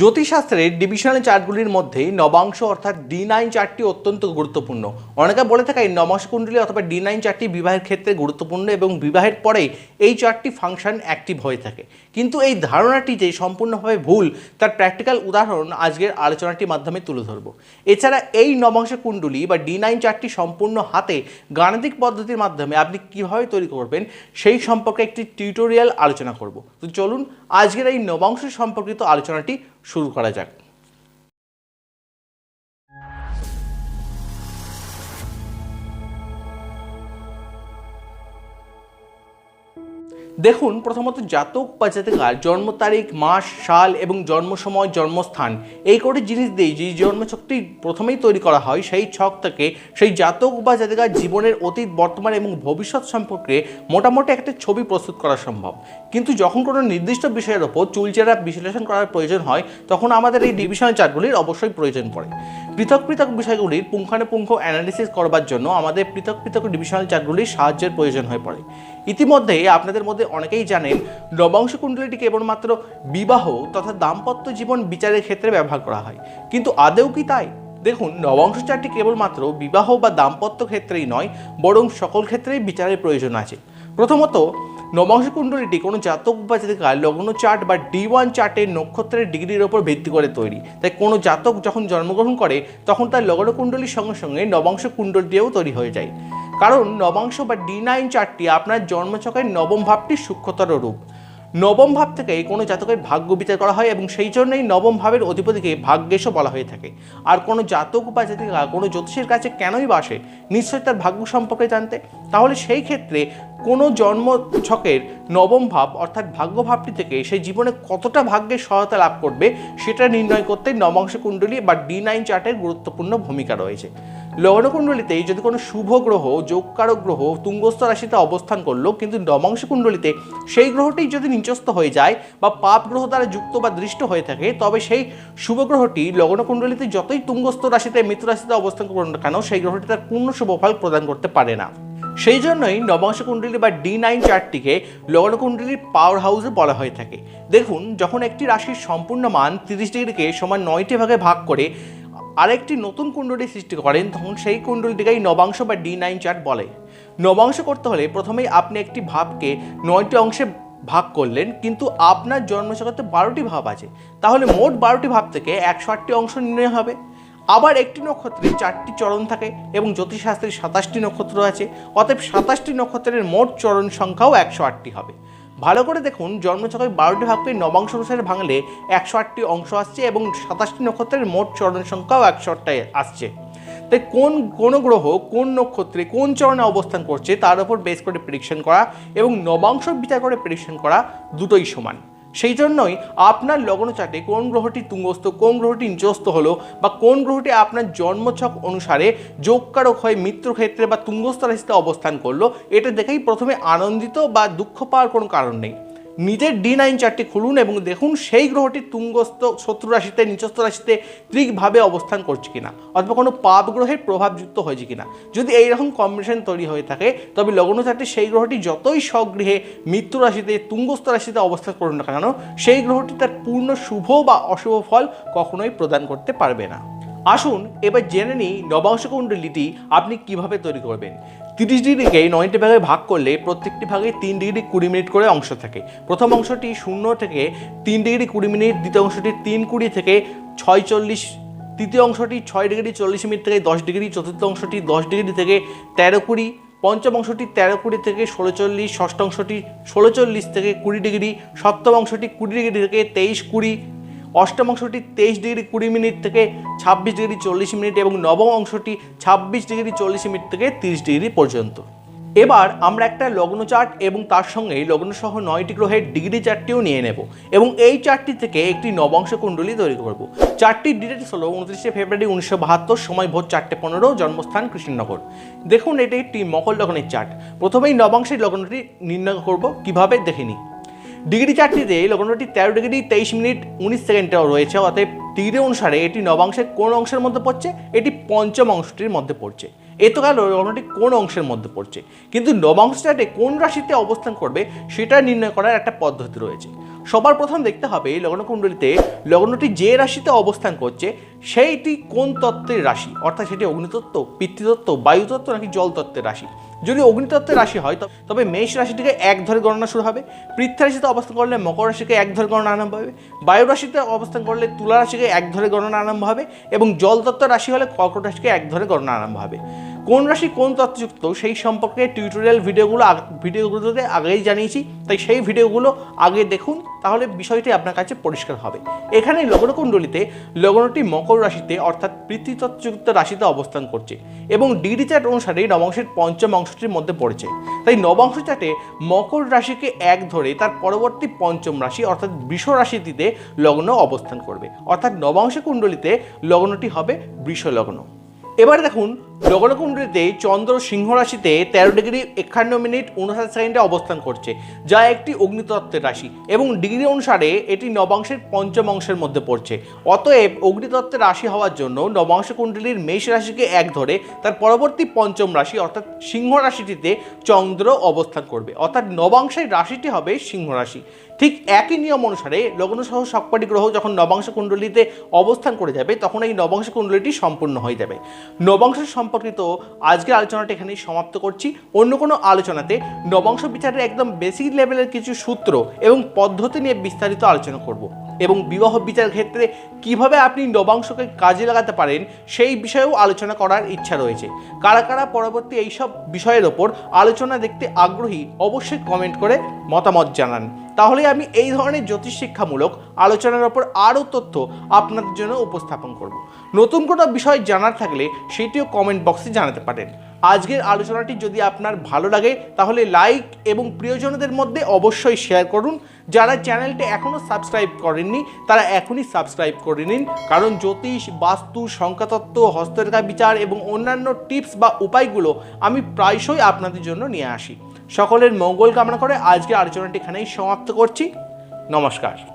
জ্যোতিষশাস্ত্রের divisional চার্টগুলির মধ্যে নবাংশ অর্থাৎ D nine চার্টটি অত্যন্ত গুরুত্বপূর্ণ। অনেকে বলে থাকে নবাংশ কুণ্ডলী অথবা ডি নাইন চার্টটি বিবাহের ক্ষেত্রে গুরুত্বপূর্ণ এবং বিবাহের পরে এই চারটি ফাংশন অ্যাক্টিভ হয়ে থাকে। কিন্তু এই ধারণাটি যে সম্পূর্ণভাবে ভুল, তার প্র্যাকটিক্যাল উদাহরণ আজকের আলোচনাটির মাধ্যমে তুলে ধরব। এছাড়া এই নবাংশ কুণ্ডলী বা ডি নাইন চারটি সম্পূর্ণ হাতে গাণিতিক পদ্ধতির মাধ্যমে আপনি কীভাবে তৈরি করবেন, সেই সম্পর্কে একটি টিউটোরিয়াল আলোচনা করব। তো চলুন, আজকের এই নবাংশ সম্পর্কিত আলোচনাটি শুরু করা যাক। দেখুন, প্রথমত জাতক বা জাতিকার জন্ম তারিখ, মাস, সাল এবং জন্ম সময় জন্মস্থান। এই কটি জিনিস দিয়ে যে জন্মছকটি প্রথমেই তৈরি করা হয়, সেই ছক থেকে সেই জাতক বা জাতিকার জীবনের অতীত, বর্তমান এবং ভবিষ্যৎ সম্পর্কে মোটামুটি একটা ছবি প্রস্তুত করা সম্ভব। কিন্তু যখন কোনো নির্দিষ্ট বিষয়ের ওপর চুলচেরা বিশ্লেষণ করার প্রয়োজন হয়, তখন আমাদের এই ডিভিশনাল চার্টগুলির অবশ্যই প্রয়োজন পড়ে। পৃথক পৃথক বিষয়গুলির পুঙ্খানুপুঙ্খ অ্যানালিসিস করবার জন্য আমাদের পৃথক পৃথক ডিভিশনাল চার্টগুলির সাহায্যের প্রয়োজন হয়ে পড়ে। ইতিমধ্যে আপনাদের মধ্যে অনেকেই জানেন নবাংশ কুণ্ডলীটি কেবলমাত্র বিবাহ তথা দাম্পত্য জীবন বিচারের ক্ষেত্রে ব্যবহার করা হয়। কিন্তু আদৌ কি তাই? দেখুন নবাংশ চারটি কেবলমাত্র বিবাহ বা দাম্পত্য ক্ষেত্রেই নয়, বরং সকল ক্ষেত্রেই বিচারের প্রয়োজন আছে। প্রথমত নবাংশ কুণ্ডলীটি কোনো জাতক বা জাতিকা লগ্ন চার্ট বা ডি ওয়ান চার্টের নক্ষত্রের ডিগ্রির ওপর ভিত্তি করে তৈরি। তাই কোনো জাতক যখন জন্মগ্রহণ করে, তখন তার লগ্ন কুণ্ডলীর সঙ্গে সঙ্গে নবাংশ কুণ্ডলীটিও তৈরি হয়ে যায়। কারণ নবাংশ বা ডি নাইন চারটি আপনার জন্মচকের নবম ভাবটির সূক্ষ্মতর রূপ। নবম ভাব থেকে কোনো জাতকের ভাগ্য বিচার করা হয় এবং সেই জন্যই নবম ভাবের অধিপতিকে ভাগ্যেশও বলা হয়ে থাকে। আর কোনো জাতক বা জাতিকা কোনো জ্যোতিষের কাছে কেনই বাসে নিশ্চয়ই তার ভাগ্য সম্পর্কে জানতে। তাহলে সেই ক্ষেত্রে কোনো জন্ম ছকের নবম ভাব অর্থাৎ ভাগ্য ভাবটি থেকে সেই জীবনে কতটা ভাগ্যের সহায়তা লাভ করবে সেটা নির্ণয় করতে নবাংশ কুণ্ডলী বা ডি নাইন চার্টের গুরুত্বপূর্ণ ভূমিকা রয়েছে। লগ্নকুণ্ডলিতে যদি কোনো শুভ গ্রহ যোগকারক গ্রহ, তুঙ্গস্থ রাশিতে অবস্থান করল, কিন্তু নবাংশ কুণ্ডলিতে সেই গ্রহটি যদি নিচস্থ হয়ে যায় বা পাপ গ্রহ দ্বারা যুক্ত বা দৃষ্ট হয়ে থাকে, তবে সেই শুভ গ্রহটি লগ্নকুণ্ডলিতে যতই তুঙ্গস্থ রাশিতে মৃত্যু রাশিতে অবস্থান করুন না কেন, সেই গ্রহটি তার পূর্ণ শুভফল প্রদান করতে পারে না। সেই জন্যই নবাংশ কুণ্ডলী বা ডি নাইন চার্টটিকে লগ্নকুণ্ডলীর পাওয়ার হাউসে বলা হয়ে থাকে। দেখুন, যখন একটি রাশির সম্পূর্ণ মান তিরিশ ডিগ্রিকে সমান নয়টি ভাগে ভাগ করে আরেকটি নতুন কুণ্ডলী সৃষ্টি করেন, তখন সেই কুণ্ডলীটিকেই নবাংশ বা ডি নাইন চার্ট বলে। নবাংশ করতে হলে প্রথমেই আপনি একটি ভাবকে নয়টি অংশে ভাগ করলেন, কিন্তু আপনার জন্মজগতে বারোটি ভাব আছে। তাহলে মোট বারোটি ভাব থেকে একশো আটটি অংশ নির্ণয় হবে। আবার একটি নক্ষত্রে চারটি চরণ থাকে এবং জ্যোতিষশাস্ত্রের সাতাশটি নক্ষত্র আছে, অতএব সাতাশটি নক্ষত্রের মোট চরণ সংখ্যাও একশো আটটি হবে। ভালো করে দেখুন জন্মছকের বারোটি ভাগকে নবাংশ অনুসারে ভাঙলে একশো আটটি অংশ আসছে এবং সাতাশটি নক্ষত্রের মোট চরণ সংখ্যাও একশো আটটাই আসছে। তাই কোন কোন গ্রহ কোন নক্ষত্রে কোন চরণে অবস্থান করছে তার উপর বেস করে প্রেডিকশন করা এবং নবাংশ বিচার করে প্রেডিকশন করা দুটোই সমান। সেই জন্যই আপনার লগ্ন চাটে কোন গ্রহটি তুঙ্গস্থ, কোন গ্রহটি নিচস্থ হলো বা কোন গ্রহটি আপনার জন্মছক অনুসারে যোগকারক হয়ে মিত্রক্ষেত্রে বা তুঙ্গস্থ রাশিতে অবস্থান করল, এটা দেখেই প্রথমে আনন্দিত বা দুঃখ পাওয়ার কোনো কারণ নেই। নিজের ডি নাইন চারটি খুলুন এবং দেখুন সেই গ্রহটি তুঙ্গস্থ শত্রু রাশিতে নিচস্থ রাশিতে ত্রিকভাবে অবস্থান করছে কিনা, অথবা কোনো পাপ গ্রহের প্রভাবযুক্ত হয়েছে কিনা। যদি এইরকম কম্বিনেশন তৈরি হয়ে থাকে, তবে লগ্ন চারটি সেই গ্রহটি যতই স্বগৃহে মৃত্যু রাশিতে, তুঙ্গস্থ রাশিতে অবস্থান করুন না কেন, সেই গ্রহটি তার পূর্ণ শুভ বা অশুভ ফল কখনোই প্রদান করতে পারবে না। আসুন, এবার জেনে নিই নবাংশ কুণ্ডলিটি আপনি কীভাবে তৈরি করবেন। তিরিশ ডিগ্রিকে নয়টি ভাগে ভাগ করলে প্রত্যেকটি ভাগে তিন ডিগ্রি কুড়ি মিনিট করে অংশ থাকে। প্রথম অংশটি শূন্য থেকে তিন ডিগ্রি কুড়ি মিনিট, দ্বিতীয় অংশটি তিন কুড়ি থেকে ছয় চল্লিশ, তৃতীয় অংশটি ছয় ডিগ্রি চল্লিশ মিনিট থেকে দশ ডিগ্রি, চতুর্থ অংশটি দশ ডিগ্রি থেকে তেরো কুড়ি, পঞ্চম অংশটি তেরো কুড়ি থেকে ষোলো চল্লিশ, ষষ্ঠ অংশটি ষোলো চল্লিশ থেকে কুড়ি ডিগ্রি, সপ্তম অংশটি কুড়ি ডিগ্রি থেকে তেইশ কুড়ি অষ্টম অংশটি তেইশ ডিগ্রি কুড়ি মিনিট থেকে ছাব্বিশ ডিগ্রি চল্লিশ মিনিট এবং নবম অংশটি ছাব্বিশ ডিগ্রি চল্লিশ মিনিট থেকে তিরিশ ডিগ্রি পর্যন্ত। এবার আমরা একটা লগ্ন চার্ট এবং তার সঙ্গে লগ্নসহ নয়টি গ্রহের ডিগ্রি চার্টটিও নিয়ে নেব এবং এই চার্টটি থেকে একটি নবংশ কুণ্ডলী তৈরি করব। চারটির ডিটেলস হলো উনত্রিশে ফেব্রুয়ারি উনিশশো বাহাত্তর, সময় ভোর চারটে পনেরো, জন্মস্থান কৃষ্ণনগর। দেখুন, এটি একটি মকর লগ্নের চার্ট। প্রথমেই নবাংশের লগ্নটি নির্ণয় করব, কীভাবে দেখে নিই। ডিগ্রি চারটিতে লগ্নটি তেরো ডিগ্রি তেইশ মিনিট উনিশ সেকেন্ডেও রয়েছে অর্থাৎ তীরে অনুসারে এটি নবাংশের কোন অংশের মধ্যে পড়ছে? এটি পঞ্চম অংশটির মধ্যে পড়ছে। এ তো গেল লগ্নটি কোন অংশের মধ্যে পড়ছে? কিন্তু নবাংশ চার্টে কোন রাশিতে অবস্থান করবে, সেটা নির্ণয় করার একটা পদ্ধতি রয়েছে। সবার প্রথম দেখতে হবে লগ্নকুণ্ডলিতে লগ্নটি যে রাশিতে অবস্থান করছে, সেইটি কোন তত্ত্বের রাশি? অর্থাৎ সেটি অগ্নিতত্ত্ব, পিতৃতত্ত্ব, বায়ুতত্ত্ব নাকি জলতত্ত্বের রাশি? যদি অগ্নিতত্ত্বের রাশি হয় তবে মেষ রাশিটিকে এক ধরে গণনা শুরু হবে। পৃথ্বী রাশিতে অবস্থান করলে মকর রাশিকে এক ধরে গণনা আরম্ভ হবে। বায়ু রাশিতে অবস্থান করলে তুলা রাশিকে এক ধরে গণনা আরম্ভ হবে এবং জলতত্ত্ব রাশি হলে কর্কট রাশিকে এক ধরে গণনা আরম্ভ হবে। কোন রাশি কোন তত্ত্বযুক্ত সেই সম্পর্কে টিউটোরিয়াল ভিডিওগুলো ভিডিওগুলোতে আগেই জানিয়েছি, তাই সেই ভিডিওগুলো আগে দেখুন, তাহলে বিষয়টি আপনার কাছে পরিষ্কার হবে। এখানে লগ্নকুণ্ডলিতে লগ্নটি মকর রাশিতে, অর্থাৎ পৃথিতত্ত্বযুক্ত রাশিতে অবস্থান করছে এবং ডিগ্রি চার্ট অনুসারে নবাংশের পঞ্চম অংশটির মধ্যে পড়েছে। তাই নবাংশ চার্টে মকর রাশিকে এক ধরে তার পরবর্তী পঞ্চম রাশি, অর্থাৎ বৃষ রাশিটিতে লগ্ন অবস্থান করবে। অর্থাৎ নবাংশ কুণ্ডলিতে লগ্নটি হবে বৃষ লগ্ন এবার দেখুন লগ্নকুণ্ডলিতে চন্দ্র সিংহ রাশিতে তেরো ডিগ্রি একান্ন মিনিট উনষাট সেকেন্ডে অবস্থান করছে, যা একটি অগ্নিতত্ত্বের রাশি এবং ডিগ্রি অনুসারে এটি নবাংশের পঞ্চম অংশের মধ্যে পড়ছে। অতএব অগ্নিতত্ত্বের রাশি হওয়ার জন্য নবাংশ কুণ্ডলীর মেষ রাশিকে এক ধরে তার পরবর্তী পঞ্চম রাশি অর্থাৎ সিংহ রাশিটিতে চন্দ্র অবস্থান করবে। অর্থাৎ নবাংশের রাশিটি হবে সিংহ রাশি। ঠিক একই নিয়ম অনুসারে লগ্ন সহ সবকটি গ্রহ যখন নবাংশ কুণ্ডলিতে অবস্থান করে যাবে, তখন এই নবাংশ কুণ্ডলিটি সম্পূর্ণ হয়ে যাবে। নবাংশ সম্পর্কিত আজকের আলোচনাটা এখানেই সমাপ্ত করছি। অন্য কোনো আলোচনাতে নবংশ বিচারের একদম বেসিক লেভেলের কিছু সূত্র এবং পদ্ধতি নিয়ে বিস্তারিত আলোচনা করব। এবং বিবাহ বিচার ক্ষেত্রে কীভাবে আপনি নবাংশকে কাজে লাগাতে পারেন, সেই বিষয়েও আলোচনা করার ইচ্ছা রয়েছে। কারা কারা পরবর্তী এইসব বিষয়ের ওপর আলোচনা দেখতে আগ্রহী, অবশ্যই কমেন্ট করে মতামত জানান। তাহলে আমি এই ধরনের জ্যোতিষ শিক্ষামূলক আলোচনার ওপর আরও তথ্য আপনাদের জন্য উপস্থাপন করব। নতুন কোনো বিষয় জানার থাকলে সেটিও কমেন্ট বক্সে জানাতে পারেন। আজকের আলোচনাটি যদি আপনার ভালো লাগে, তাহলে লাইক এবং প্রিয়জনদের মধ্যে অবশ্যই শেয়ার করুন। যারা চ্যানেলটি এখনও সাবস্ক্রাইব করেননি, তারা এখনই সাবস্ক্রাইব করে নিন। কারণ জ্যোতিষ, বাস্তু সংখ্যাতত্ত্ব হস্তরেখা বিচার এবং অন্যান্য টিপস বা উপায়গুলো আমি প্রায়শই আপনাদের জন্য নিয়ে আসি। সকলের মঙ্গল কামনা করে আজকের আলোচনাটি এখানেই সমাপ্ত করছি। নমস্কার।